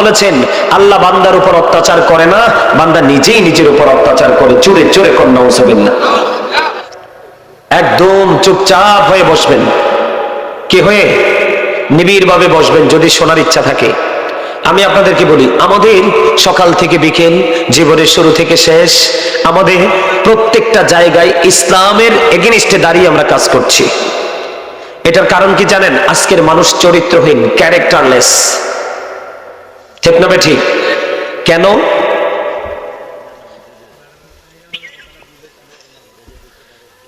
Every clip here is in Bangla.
বলেছেন, আল্লাহ বান্দার উপর অত্যাচার করে না, বান্দা নিজেই নিজের উপর অত্যাচার করে। চুরে চুরে কন্যা উসবেন না একদম চুপচাপ হয়ে বসবেন। কে হয়ে? নিবিড় ভাবে বসবেন, যদি শোনার ইচ্ছা থাকে। আমি আপনাদেরকে বলি, আমাদের সকাল থেকে বিকেল, জীবনের শুরু থেকে শেষ, আমাদের প্রত্যেকটা জায়গায় ইসলামের এগেনিস্টে দাঁড়িয়ে আমরা কাজ করছি। এটার কারণ কি জানেন? আজকের মানুষ চরিত্রহীন, ক্যারেক্টারলেস। ঠিক না ঠিক। কেন?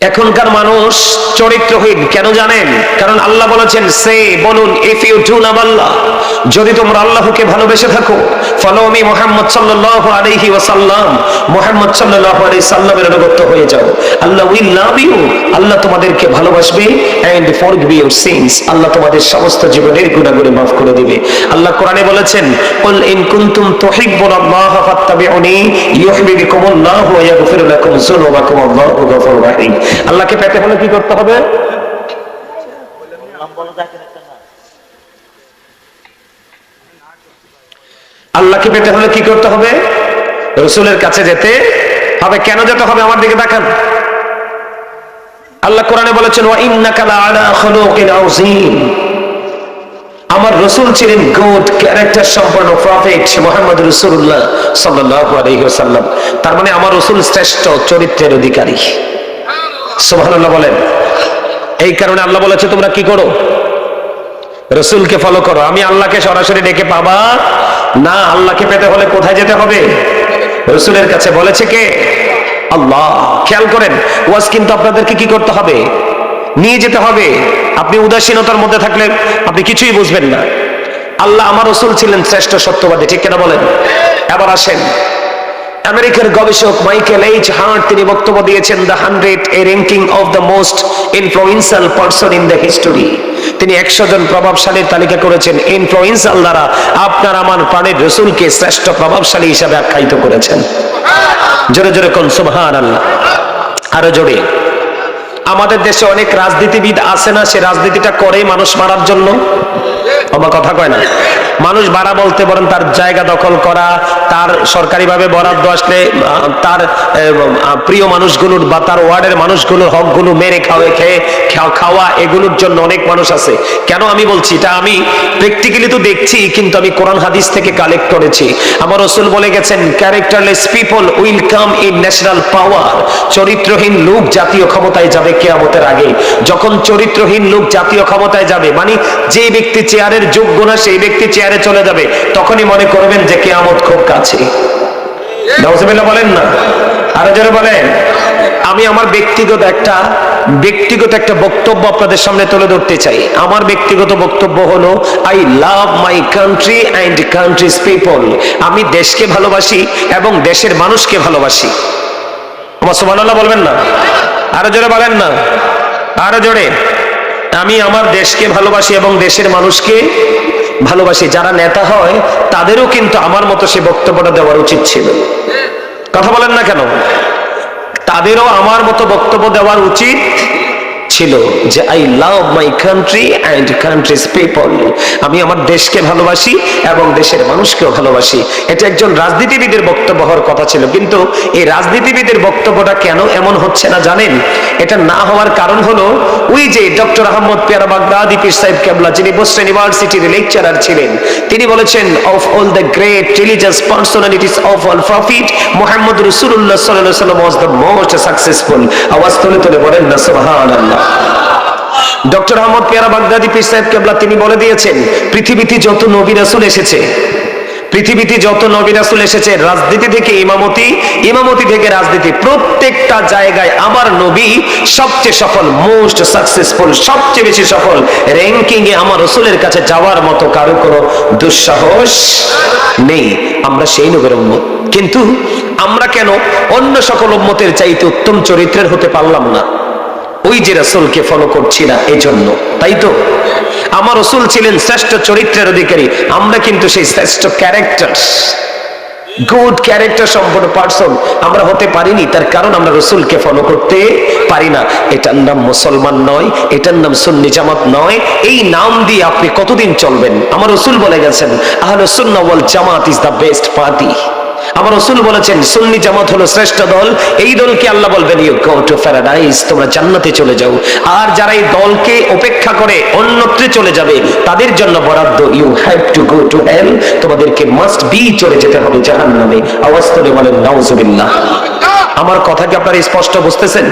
এখনকার মানুষ চরিত্রহীন, কেন জানেন? কারণ আল্লাহ বলেছেন, সে বলুন ইফ ইউ ডু আল্লাহ যদি তোমরা আল্লাহকে ভালোবেসে থাকো ফলো মি মোহাম্মদ সাল্লাল্লাহু আলাইহি ওয়াসাল্লাম, মোহাম্মদ সাল্লাল্লাহু সাল্লামের অনুগত হয়ে যাও। আল্লাহ উইল লাভ ইউ আল্লাহ তোমাদেরকে ভালোবাসবে এন্ড ফরগিভ ইউর সিনস আল্লাহ তোমাদের সমস্ত জীবনের গুনাহগুলো মাফ করে দিবে। আল্লাহ কোরআনে বলেছেন কুল ইন কুনতুম তুহিব্বুনাল্লাহ ফাত্তাবিউনি ইউহিব্বুকুমুল্লাহু ওয়া লাকুম যুনুবাকুম আল্লাহু গফুরুর রাহিম আল্লাহকে পেতে হলে কি করতে হবে? আল্লাহকে পেতে হলে কি করতে হবে? রসুলের কাছে যেতে হবে। কেন যেতে হবে? আমার দিকে দেখান আল্লাহ কোরআনে বলেছেন আমার রসুল ছিলেন গুড ক্যারেক্টার সম্পন্ন প্রফেট মোহাম্মদ রসুল্লাহ সাল্লাল্লাহু আলাইহি ওয়াসাল্লাম। তার মানে আমার রসুল শ্রেষ্ঠ চরিত্রের অধিকারী। সুবহানাল্লাহ বলেন। এই কারণে আল্লাহ বলেছে, তোমরা কি করো? রসুলকে ফলো করো। আমি আল্লাহকে সরাসরি ডেকে পাবা না, আল্লাহকে পেতে হলে কোথায় যেতে হবে? রসুলের কাছে বলেছে কে? আল্লাহ। খেয়াল করেন, ওয়াজ কিন্তু আপনাদেরকে কি করতে হবে? নিয়ে যেতে হবে। আপনি উদাসীনতার মধ্যে থাকলে আপনি কিছুই বুঝবেন না। আল্লাহ আমার রসুল ছিলেন শ্রেষ্ঠ সত্যবাদী, ঠিক কেনা বলেন? এবার আসেন। আমেরিকার গবেষক মাইকেল এইচ হার্ট তিনি বক্তব্য দিয়েছেন the hundred, a ranking of the most influential person in the history. তিনি একশো জন প্রভাবশালীর তালিকা করেছেন ইনফ্লুয়েন্সিয়াল দ্বারা আপনার, আমার প্রাণের রসুলকে শ্রেষ্ঠ প্রভাবশালী হিসাবে আখ্যায়িত করেছেন। জোরে জোরে কোন সুবহান আল্লাহ আরও জোরে। আমাদের দেশে অনেক রাজনীতিবিদ আছে না, সে রাজনীতিটা করে মানুষ মারার জন্য? আমার কথা কয় না। মানুষ বাড়া বলতে বলেন তার জায়গা দখল করা, তার সরকারিভাবে বরাদ্দ আসলে, তার প্রিয় মানুষগুলোর বা তার ওয়ার্ডের মানুষগুলোর হকগুলো মেরে খাওয়া, খেয়ে খাওয়া- এগুলোর জন্য অনেক মানুষ আছে। কেন আমি বলছি? এটা আমি প্র্যাকটিক্যালি তো দেখছি, কিন্তু আমি কোরআন হাদিস থেকে কালেক্ট করেছি। আমার রসুল বলে গেছেন characterless people will come in national power চরিত্রহীন লোক জাতীয় ক্ষমতায় যাবে কেয়ামতের আগে। যখন চরিত্রহীন লোক জাতীয় ক্ষমতায় যাবে মানে যে ব্যক্তি চেয়ারের যোগ্য না, সেই ব্যক্তি চেয়ারে চলে যাবে, তখনই মনে করবেন যে কেয়ামত খুব কাছে। বলেন না? আরও জোরে বলেন। আমি আমার ব্যক্তিগত একটা ব্যক্তিগত একটা বক্তব্য আপনাদের সামনে তুলে ধরতে চাই। আমার ব্যক্তিগত বক্তব্য হলো I love my country and country's people আমি দেশকে ভালোবাসি এবং দেশের মানুষকে ভালোবাসি। আমার সুবহানাল্লাহ বলবেন না? আরও জোরে বলেন না? আরও জোরে। আমি আমার দেশকে ভালোবাসি এবং দেশের মানুষকে ভালোবাসি যারা নেতা হয়, তাদেরও কিন্তু আমার মতো সে বক্তব্যটা দেওয়ার উচিত ছিল। কথা বলেন না কেন? তাদেরও আমার মতো বক্তব্য দেওয়ার উচিত ছিল যে I love my country and country's people আমি আমার দেশকে ভালোবাসি এবং দেশের মানুষকেও ভালোবাসি। এটা একজন রাজনীতিবিদের বক্তব্য হওয়ার কথা ছিল। কিন্তু এই রাজনীতিবিদের বক্তব্যটা কেন এমন হচ্ছে না জানেন? এটা না হওয়ার কারণ হলো, ওই যে ডক্টর আহমদ পেয়ারা বাগদাদি, পীর সাহেব কেবলা, যিনি বোস্টন ইউনিভার্সিটির লেকচারার ছিলেন, তিনি বলেছেন of all the great religious personalities of all prophet Mohammad রসুল্লাহ সাল্লাহ সাল্লাম ওয়াজ দ্য মোস্ট সাকসেসফুল আওয়াজ তুলে তুলে বলেন না, সুবহানাল্লাহ। ডক্টর আহমদ পেয়ারা বাগদাদি পীর সাহেব কেবলা তিনি বলে দিয়েছেন, পৃথিবীতে যত নবী রাসূল এসেছে, পৃথিবীতে যত নবী রাসূল এসেছে, রাজনীতি থেকে ইমামতি ইমামতি থেকে রাজনীতি, প্রত্যেকটা জায়গায় আমার নবী সবচেয়ে সফল মোস্ট সাকসেসফুল সবচেয়ে বেশি সফল র্যাঙ্কিং এ আমার রসুলের কাছে যাওয়ার মতো কারও কোনো দুঃসাহস নেই। আমরা সেই নবীর উম্মত। কিন্তু আমরা কেন অন্য সকল উম্মতের চাইতে উত্তম চরিত্রের হতে পারলাম না? ওই যে রসুলকে ফলো করছি না এই জন্য তাই তো? আমার রসুল ছিলেন শ্রেষ্ঠ চরিত্রের অধিকারী। আমরা কিন্তু সেই শ্রেষ্ঠ ক্যারেক্টার গুড ক্যারেক্টার সম্পন্ন পার্সন আমরা হতে পারিনি। তার কারণ আমরা রসুলকে ফলো করতে পারি না। এটার নাম মুসলমান নয়, এটার নাম সুন্নি জামাত নয়। এই নাম দিয়ে আপনি কতদিন চলবেন? আমার রসুল বলে গেছেন, আহলে সুন্নাহ ওয়াল জামাত ইজ দ্য বেস্ট পার্টি আমার রসুল বলেছেন, সুন্নি জামাত হলো শ্রেষ্ঠ দল, এই দলকে আল্লাহ বলবেন ইউ গো টু প্যারাডাইস তোমরা জান্নাতে চলে যাও। আর যারা এই দলকে উপেক্ষা করে অন্যত্রে চলে যাবে, তাদের জন্য বরাদ্দ you have to go to hell তোমাদেরকে মাস্ট বি চলে যেতে হবে জাহান্নামে। আওয়াজ বলেন, নাউজুবিল্লাহ। আমার কথা কি আপনারা স্পষ্ট বুঝতেছেন?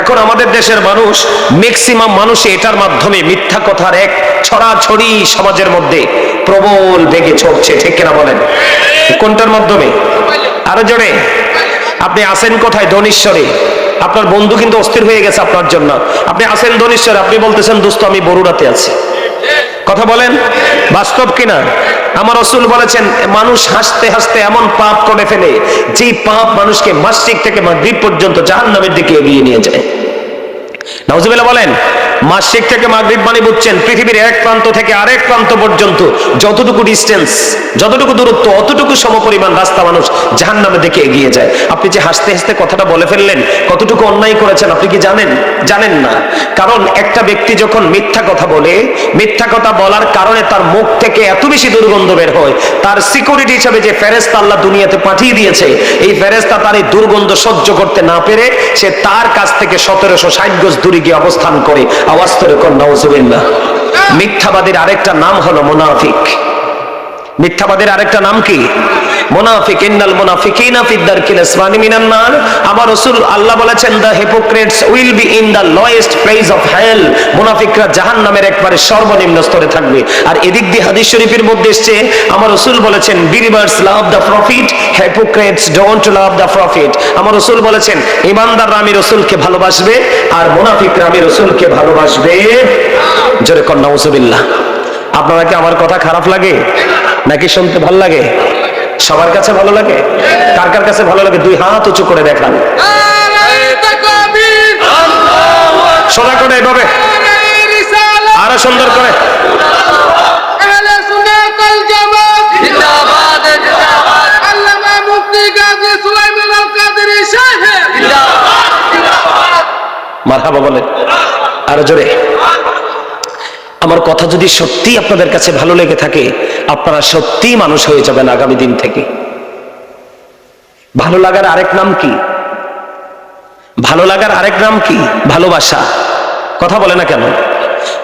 এখন আমাদের দেশের মানুষ ম্যাক্সিমাম মানুষ এটার মাধ্যমে মিথ্যা কথার এক ছড়াছড়ি সমাজের মধ্যে প্রবল বেগে ছড়ছে ঠিক কিনা বলেন? কোনটার মাধ্যমে? আরও জোরে। আপনি আসেন কোথায়? ধনীশ্বরে। আপনার বন্ধু কিন্তু অস্থির হয়ে গেছে আপনার জন্য। আপনি আসেন ধনীশ্বরে, আপনি বলতেছেন, দোস্ত, আমি বরুড়াতে আছি। কথা বলেন? বাস্তব কিনা? আমার রসুল বলেছেন, মানুষ হাসতে হাসতে এমন পাপ করে ফেলে যে পাপ মানুষকে মাসিক থেকে মাগরিব পর্যন্ত জাহান্নামের দিকে এগিয়ে নিয়ে যায়। নাউজুবিল্লাহ বলেন মাসিক থেকে মাগরিব মানে বুঝছেন, পৃথিবীর এক প্রান্ত থেকে আরেক প্রান্ত পর্যন্ত যতটুকু ডিস্টেন্স যতটুকু দূরত্ব, অতটুকু সমপরিমাণ রাস্তা মানুষ জাহান্নামের দিকে এগিয়ে যায়। আপনি যে হাসতে হাসতে কথাটা বলে ফেললেন, কতটুকু অন্যায় করেছেন আপনি কি জানেন? জানেন না। কারণ একটা ব্যক্তি যখন মিথ্যা কথা বলে, মিথ্যা কথা বলার কারণে তার মুখ থেকে এত বেশি দুর্গন্ধ বের হয়, তার সিকিউরিটি হিসাবে যে ফেরেস্তা আল্লাহ দুনিয়াতে পাঠিয়ে দিয়েছে, এই ফেরেস্তা তার এই দুর্গন্ধ সহ্য করতে না পেরে সে তার কাছ থেকে সতেরোশো ষাট গজ দূরে গিয়ে অবস্থান করে। আওয়াজ করে মিথ্যাবাদের মিথ্যাবাদীর আরেকটা নাম হলো মোনাফিক। মিথ্যাবাদের আরেকটা নাম কি? মুনাফিক, ইন্নাল মুনাফিকিনা ফিদ দারকিল আসমানি মিনান নার। আমার রাসূল আল্লাহ বলেছেন the hypocrites will be in the lowest place of hell মুনাফিকরা জাহান্নামের একবারে সর্বনিম্ন স্তরে থাকবে। আর এদিক দিয়ে হাদিস শরীফের মধ্যে এসেছে, আমার রাসূল বলেছেন believers love the prophet hypocrites don't love the prophet আমার রাসূল বলেছেন, ইমানদাররা আমি রাসূলকে ভালোবাসবে আর মুনাফিকরা আমি রাসূলকে ভালোবাসবে। জোরে নাউজুবিল্লাহ আপনারা কি আমার কথা খারাপ লাগে? নাকি শুনতে ভালো লাগে? সবার কাছে ভালো লাগে? কার কার কাছে ভালো লাগে? দুই হাত উঁচু করে দেখান সোজা করে এভাবে। আরও সুন্দর করে। মারহাবা বলে। আরও জোরে। আমার কথা যদি সত্যি আপনাদের কাছে ভালো লেগে থাকে, আপনারা সত্যি মানুষ হয়ে যাবেন আগামী দিন থেকে। ভালো লাগার আরেক নাম কি? ভালো লাগার আরেক নাম কি? ভালোবাসা। কথা বলে না কেন?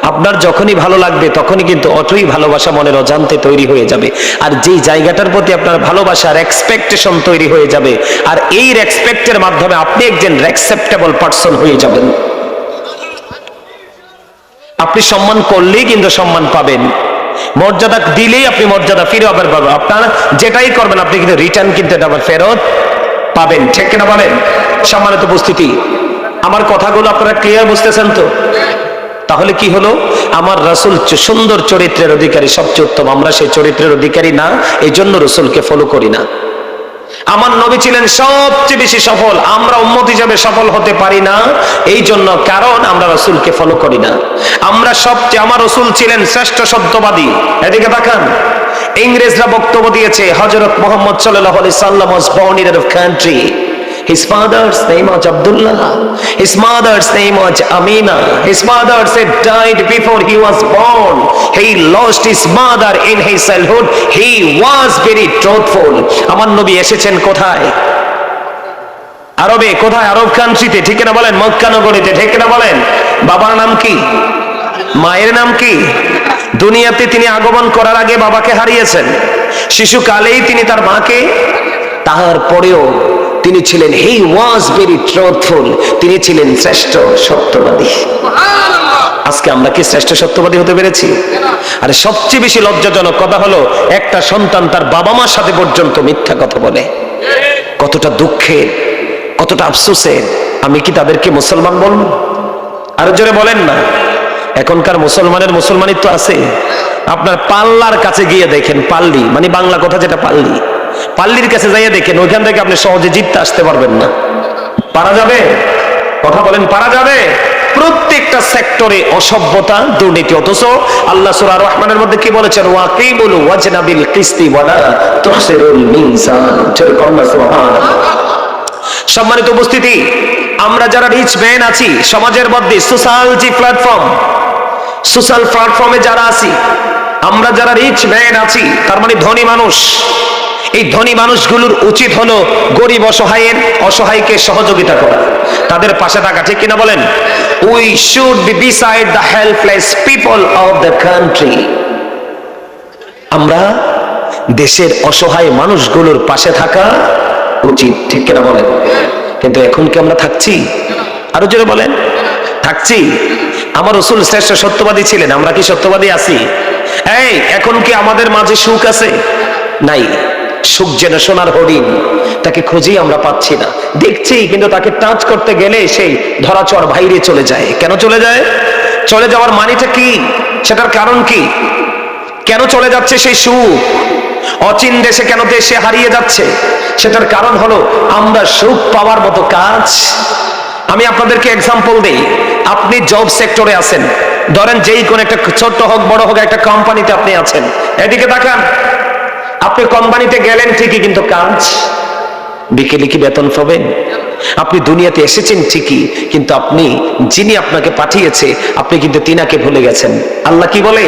আপনার যখনই ভালো লাগবে, তখনই কিন্তু অতই ভালোবাসা মনের অজান্তে তৈরি হয়ে যাবে। আর যেই জায়গাটার প্রতি আপনার ভালোবাসার এক্সপেকটেশন তৈরি হয়ে যাবে, আর এই রেসপেক্টের মাধ্যমে আপনি একজন রেসপেক্টেবল পার্সন হয়ে যাবেন। আপনি সম্মান করলেই কিন্তু সম্মান পাবেন। মর্যাদা দিলেই আপনি মর্যাদা ফিরে আবার পাবেন। আপনার যেটাই করবেন, আপনি কিন্তু রিটার্ন কিন্তু এটা আবার ফেরত পাবেন। ঠিক কিনা বলেন? সম্মানিত উপস্থিতি, আমার কথাগুলো আপনারা ক্লিয়ার বুঝতেছেন তো? তাহলে কি হলো? আমার রাসুল সুন্দর চরিত্রের অধিকারী, সবচেয়ে উত্তম। আমরা সেই চরিত্রের অধিকারী না এই জন্য রসুলকে ফলো করি না। আমার নবী ছিলেন সবচেয়ে বেশি সফল। আমরা উম্মত হিসাবে সফল হতে পারি না। এই জন্য কারণ আমরা রসুলকে ফলো করি না। আমরা সবচেয়ে, আমার রসুল ছিলেন শ্রেষ্ঠ সত্যবাদী। এদিকে দেখান ইংরেজরা বক্তব্য দিয়েছে হজরত মোহাম্মদ সাল্লাহ সাল্লাম was born of country His father's name was Abdullah. His mother's name was Amina. His mother said died before he was born. He lost his mother in his childhood. He was very truthful. আমার নবী এসেছেন কোথায় আরবে কোথায় আরব কান্ট্রিতে ঠিক না বলেন মক্কা নগরীতে ঠিক না বলেন বাবার নাম কি মায়ের নাম কি দুনিয়াতে তিনি আগমন করার আগে বাবাকে হারিয়েছেন শিশুকালেই তিনি তার মাকে তাহার পরেও তিনি ছিলেন হি ওয়াজ ভেরি ট্রুথফুল তিনি ছিলেন শ্রেষ্ঠ সত্যবাদী। আজকে আমরা কি শ্রেষ্ঠ সত্যবাদী হতে পেরেছি? আর সবচেয়ে বেশি লজ্জাজনক কথা হলো একটা সন্তান তার বাবা মার সাথে পর্যন্ত মিথ্যা কথা বলে। কতটা দুঃখের কতটা আফসোসের আমি কি তাদেরকে মুসলমান বলব? আরও জোরে বলেন না। এখনকার মুসলমানের মুসলমানিত্ব আছে। আপনার পাল্লার কাছে গিয়ে দেখেন পাল্লি মানে বাংলা কথা যেটা পাল্লি। পাল্লির কাছে যাইয়ে দেখেন, ওইখান থেকে আপনি সহজে জিততে আসতে পারবেন না। পারা যাবে? কথা বলেন, পারা যাবে? প্রত্যেকটা সেক্টরে অসভ্যতা, দুর্নীতি, অথচ আল্লাহ সূরা রহমানের মধ্যে কি বলেছেন? ওয়াকিবুল ওয়াজনাবিল কিস্তি ওয়ালা তুহসিরুল মিনসান। সম্মানিত উপস্থিতি, আমরা যারা রিচ ম্যান আছি, সমাজের মধ্যে সোশ্যাল যে প্ল্যাটফর্ম সোশ্যাল প্ল্যাটফর্মে যারা আছি, আমরা যারা রিচ ম্যান আছি, তার মানে ধনী মানুষ এই ধনী মানুষগুলোর উচিত হলো গরিব অসহায়ের অসহায়কে সহযোগিতা করা। তাদের পাশে থাকা ঠিক কিনা বলেন? We should be beside the helpless people of the country আমরা দেশের অসহায় মানুষগুলোর পাশে থাকা উচিত, ঠিক কিনা বলেন? কিন্তু এখন কি আমরা থাকছি? আরও জোরে বলেন। থাকছি। আমার রসুল শ্রেষ্ঠ সত্যবাদী ছিলেন, আমরা কি সত্যবাদী আছি? এই, এখন কি আমাদের মাঝে সুখ আছে? নাই। সুখ যেন সোনার হরিণ, তাকে খুঁজেই আমরা পাচ্ছি না। দেখছি, কিন্তু তাকে টাচ করতে গেলে সেই ধরাচর বাইরে চলে যায়। কেন চলে যায়? চলে যাওয়ার মানেটা কি? সেটার কারণ কি? কেন চলে যাচ্ছে সেই সুখ? অচিন দেশে কেন দেশে হারিয়ে যাচ্ছে? সেটার কারণ হলো, আমরা সুখ পাওয়ার মতো কাজ। আমি আপনাদেরকে এক্সাম্পল দেই। আপনি জব সেক্টরে আছেন। ধরেন যেই কোন একটা ছোট্ট হোক, বড় হোক, একটা কোম্পানিতে আপনি আছেন। এদিকে তাকান। আপনি কোম্পানিতে গেলেন ঠিকই, কিন্তু কাজ? বিকেলে কি বেতন পাবেন? আপনি দুনিয়াতে এসেছেন ঠিকই, কিন্তু আপনি, যিনি আপনাকে পাঠিয়েছে, আপনি কিন্তু তিনাকে ভুলে গেছেন। আল্লাহ কি বলে?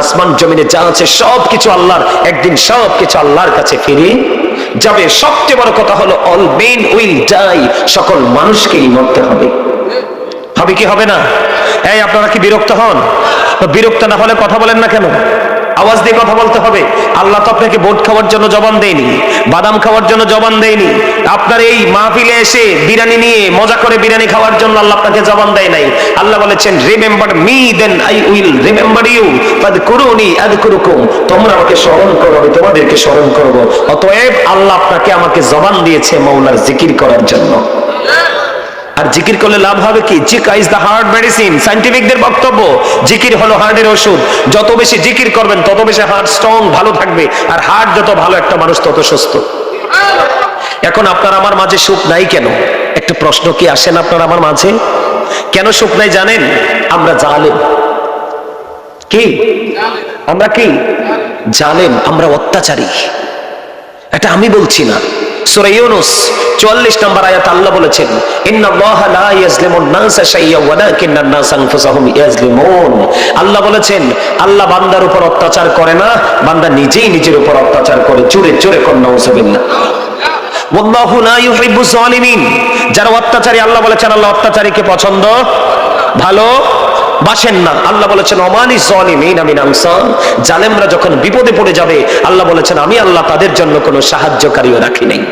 আসমান, জমিনে যা আছে সব কিছু আল্লাহর, একদিন সব কিছু আল্লাহর কাছে ফিরে যাবে। সবচেয়ে বড় কথা হলো অল মেন উইল ডাই সকল মানুষকেই মরতে হবে। হবে কি হবে না? এই, আপনারা কি বিরক্ত হন? বিরক্ত না হলে কথা বলেন না কেন? আওয়াজ দিয়ে কথা বলতে হবে। আল্লাহ তো আপনাকে বোট খাওয়ার জন্য জবান দেয়নি, বাদাম খাওয়ার জন্য জবান দেয়নি। আপনার এই মাহফিলে এসে বিরিয়ানি নিয়ে মজা করে বিরিয়ানি খাওয়ার জন্য আল্লাহ আপনাকে জবান দেয় নাই। আল্লাহ বলেছেন remember me then I will remember you ফাদ কুরুনি আদ কুরুকুম তোমরা আমাকে স্মরণ করো, আমি তোমাদেরকে স্মরণ করব। অতএব আল্লাহ আপনাকে আমাকে জবান দিয়েছে মৌলার জিকির করার জন্য। আর জিকির করলে লাভ হবে কি? জিকা ইজ দ্য হার্ট মেডিসিন সাইন্টিফিকদের বক্তব্য, জিকির হলো হার্টের ওষুধ। যত বেশি জিকির করবেন, তত বেশি হার্ট স্ট্রং ভালো থাকবে। আর হার্ট যত ভালো, একটা মানুষ তত সুস্থ। এখন আপনার আমার মাঝে সুখ নাই কেন? একটা প্রশ্ন কি আসেন আপনার আমার মাঝে? কেন সুখ নাই জানেন? আমরা জালেম। কি? আমরা কি? জালেম, আমরা অত্যাচারী। এটা আমি বলছি না। সূরা ইউনূস 44 নম্বর আয়াত আল্লাহ বলেছেন আল্লাহ বলেছেন, আল্লাহ বান্দার উপর অত্যাচার করে না, বান্দা নিজেই নিজের উপর অত্যাচার করে। চুরে চুরে কোন নাউজুবিল্লাহ। ওয়াল্লাহু লা ইউহিব্বু যালিমিন। যারা অত্যাচারী, আল্লাহ বলেছেন, আল্লাহ অত্যাচারীকে পছন্দ ভালো? বাসেন না। আল্লাহ বলেছেন অমানি জলিমিন আমি নামসান জালেমরা যখন বিপদে পড়ে যাবে, আল্লাহ বলেছেন, আমি আল্লাহ তাদের জন্য কোনো সাহায্যকারীও রাখি নাই।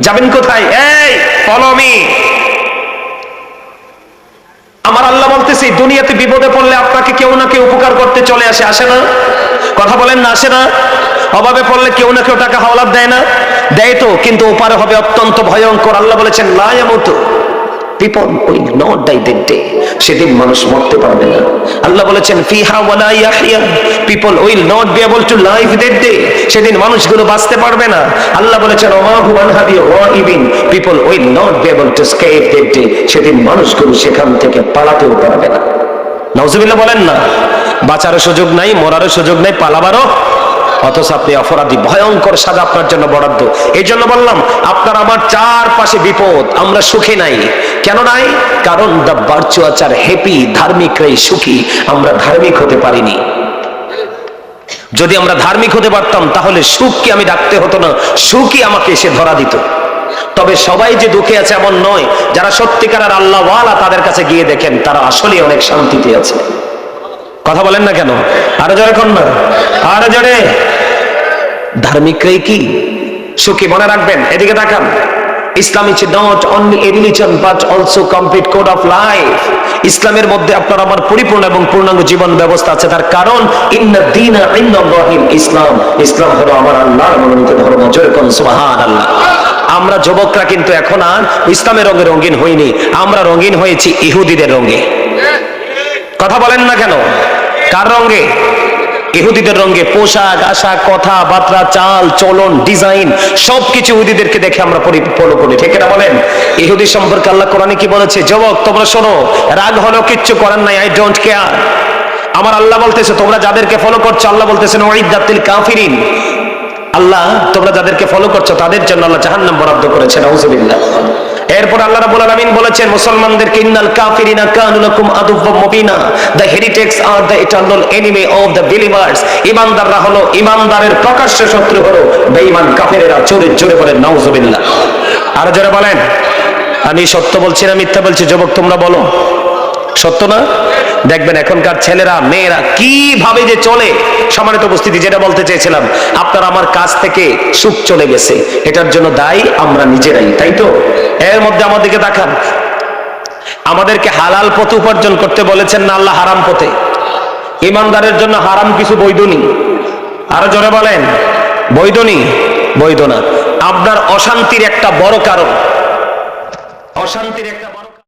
যাবেন কোথায়? এই ফলমি আমার আল্লাহ বলতেছি দুনিয়াতে বিপদে পড়লে আপনাকে কেউ না কেউ উপকার করতে চলে আসে আসে না? কথা বলেন না, আসে না? অভাবে পড়লে কেউ না কেউ টাকা হাওলাত দেয় না? দেয় তো, কিন্তু ওপারে হবে অত্যন্ত ভয়ঙ্কর। আল্লাহ বলেছেন লায়ামতো সেদিন মানুষ মরতে পারবে না। আল্লাহ বলেছেন, ফিহা ওয়ালা ডে সেদিন মানুষগুলো বাঁচতে পারবে না। আল্লাহ বলেছেন দ্যাট ডে সেদিন মানুষগুলো সেখান থেকে পালাতেও পারবে না। নাউজুবিল্লাহ বলেন না, বাঁচারও সুযোগ নাই, মরারও সুযোগ নাই, পালাবারও অথচ আপনি অপরাধী, ভয়ঙ্কর সাজা আপনার জন্য বরাদ্দ। এই জন্য বললাম, আপনার আমার চারপাশে বিপদ, আমরা সুখে নাই। কেন নাই? কারণ দ্য বার্চুয়াচার হ্যাপি ধার্মিকরাই সুখী, আমরা ধার্মিক হতে পারিনি। যদি আমরা ধার্মিক হতে পারতাম, তাহলে সুখকে আমি ডাকতে হতো না, সুখই আমাকে এসে ধরা দিত। তবে সবাই যে দুঃখে আছে এমন নয়, যারা সত্যিকারের আল্লাহ ওয়ালা তাদের কাছে গিয়ে দেখেন, তারা আসলে অনেক শান্তিতে আছে। কথা বলেন না কেন? আরও জোরে কোন না? আরও জোরে। ধার্মিকরাই কি? সুখী মনে রাখবেন, এদিকে তাকান Islam is not only a religion but also complete code of life ইসলামের মধ্যে আপনার আমার পরিপূর্ণ এবং পূর্ণাঙ্গ জীবন ব্যবস্থা আছে, তার কারণ ইসলাম। ইসলাম হলো আমার আল্লাহর মনোনীত ধর্ম, জোরে কোন সুবহানাল্লাহ। আমরা যুবকরা কিন্তু এখন আর ইসলামের রঙে রঙিন হইনি, আমরা রঙিন হয়েছি ইহুদিদের রঙে। কথা বলেন না কেন? কার রঙে? ইহুদিদের রঙে পোশাক, আশাক কথা বার্তা চাল, চলন, ডিজাইন, সবকিছু ইহুদিদেরকে দেখে আমরা ফলো করি। ঠিক না বলেন? ইহুদি সম্পর্কে আল্লাহ কোরআনে কি বলেছে? যুবক, তোমরা শোনো, রাগ হলো কিচ্ছু করার নাই আই ডোন্ট কেয়ার আমার আল্লাহ বলতেছে, তোমরা যাদেরকে ফলো করছ, আল্লাহ বলতেছেন ওয়াইদাতিল কাফিরিন। আল্লাহ, তোমরা যাদেরকে ফলো করছ, তাদের জন্য আল্লাহ জাহান্নাম বরাদ্দ করেছেন আউযুবিল্লাহ এরপর আল্লাহ রাব্বুল আলামিন বলেছেন, মুসলমানদেরকে ইন্নাল কাফিরিনা কানু লাকুম মুবিনা। The heretics are the eternal enemy of the believers ইমানদাররা হলো ইমানদারের প্রকাশ্য শত্রু হলো বেঈমান কাফেরেরা। জোরে জোরে বলেন নাউযুবিল্লাহ আর জোরে বলেন। আমি সত্য বলছি না মিথ্যা বলছি? যুবক, তোমরা বলো। সত্য না? দেখবেন এখনকার ছেলেরা, মেয়েরা কীভাবে যে চলে? সমানিত উপস্থিতি, যেটা বলতে চেয়েছিলাম, আপনার আমার কাছ থেকে সুখ চলে গেছে। এটার জন্য দায়ী, আমরা নিজেরাই, তাই তো? এর মধ্যে আমাদেরকে দেখান। আমাদেরকে হালাল পথ উপার্জন করতে বলেছেন না আল্লাহ হারাম পথে। ইমানদারের জন্য হারাম কিছু বৈধনী। আরও জোরে বলেন, বৈধনী, বৈধ না। আপনার অশান্তির একটা বড় কারণ। অশান্তির একটা